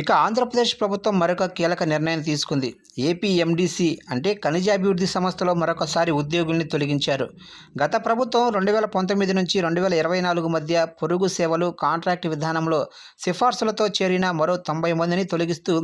ఇక ఆంధ్రప్రదేశ్ ప్రభుత్వం మరొక కీలక నిర్ణయం తీసుకుంది. ఏపీ ఎండిసి అంటే ఖనిజాభివృద్ధి సంస్థలో మరొకసారి ఉద్యోగుల్ని తొలగించారు. గత ప్రభుత్వం రెండు వేల పంతొమ్మిది నుంచి రెండు వేల ఇరవై నాలుగు మధ్య పొరుగు సేవలు కాంట్రాక్ట్ విధానంలో సిఫార్సులతో చేరిన మరో తొంభై మందిని తొలగిస్తూ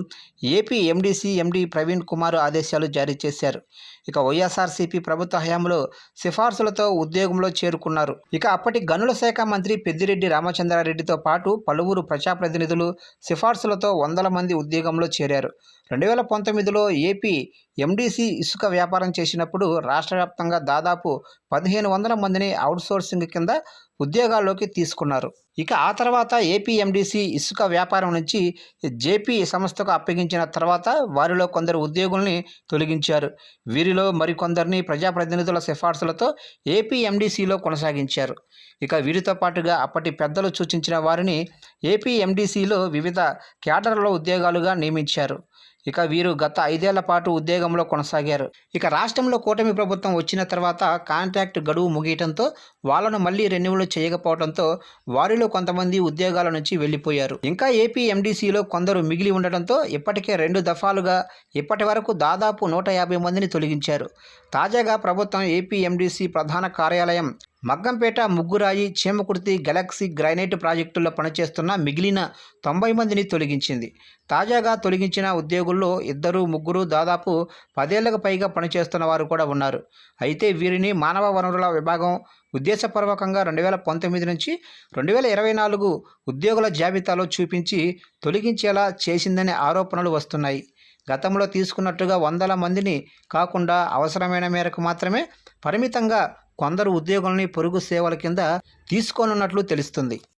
AP MDC MD Praveen Kumar ఆదేశాలు జారీ చేశారు. ఇక వైఎస్ఆర్సీపీ ప్రభుత్వ హయాంలో సిఫార్సులతో ఉద్యోగంలో చేరుకున్నారు. ఇక అప్పటి గనుల శాఖ మంత్రి పెద్దిరెడ్డి రామచంద్రారెడ్డితో పాటు పలువురు ప్రజాప్రతినిధులు సిఫార్సులతో వందల మంది ఉద్యోగంలో చేరారు. రెండు వేల పంతొమ్మిదిలో ఏపీ ఎండీసీ ఇసుక వ్యాపారం చేసినప్పుడు రాష్ట్ర వ్యాప్తంగా దాదాపు పదిహేను వందల మందిని అవుట్సోర్సింగ్ కింద ఉద్యోగాల్లోకి తీసుకున్నారు. ఇక ఆ తర్వాత ఏపీ ఇసుక వ్యాపారం నుంచి జేపీ సంస్థకు అప్పగించిన తర్వాత వారిలో కొందరు ఉద్యోగుల్ని తొలగించారు. వీరిలో మరికొందరిని ప్రజాప్రతినిధుల సిఫార్సులతో ఏపీఎండీసీలో కొనసాగించారు. ఇక వీరితో పాటుగా అప్పటి పెద్దలు సూచించిన వారిని ఏపీఎండీసీలో వివిధ క్యాడర్ల ఉద్యోగాలుగా నియమించారు. ఇక వీరు గత ఐదేళ్ళ పాటు ఉద్యోగంలో కొనసాగారు. ఇక రాష్ట్రంలో కూటమి ప్రభుత్వం వచ్చిన తర్వాత కాంట్రాక్ట్ గడువు ముగియటంతో వాళ్ళను మళ్ళీ రెన్యువల్ చేయకపోవడంతో వారిలో కొంతమంది ఉద్యోగాల నుంచి వెళ్ళిపోయారు. ఇంకా ఏపీ ఎండీసీలో కొందరు మిగిలి ఉండటంతో ఇప్పటికే రెండు దఫాలుగా ఇప్పటి వరకు దాదాపు నూట యాభై మందిని తొలగించారు. తాజాగా ప్రభుత్వం ఏపీ ఎండీసీ ప్రధాన కార్యాలయం మగ్గంపేట ముగ్గురాయి చీమకుర్తి గెలాక్సీ గ్రైనైట్ ప్రాజెక్టుల్లో పనిచేస్తున్న మిగిలిన తొంభై మందిని తొలగించింది. తాజాగా తొలగించిన ఉద్యోగుల్లో ఇద్దరు ముగ్గురు దాదాపు పదేళ్ళకు పైగా పనిచేస్తున్న వారు కూడా ఉన్నారు. అయితే వీరిని మానవ వనరుల విభాగం ఉద్దేశపూర్వకంగా రెండు వేల పంతొమ్మిది నుంచి రెండు వేల ఇరవై నాలుగు ఉద్యోగుల జాబితాలో చూపించి తొలగించేలా చేసిందనే ఆరోపణలు వస్తున్నాయి. గతంలో తీసుకున్నట్టుగా వందల మందిని కాకుండా అవసరమైన మేరకు మాత్రమే పరిమితంగా కొందరు ఉద్యోగుల్ని పొరుగు సేవల కింద తీసుకోనున్నట్లు తెలుస్తుంది.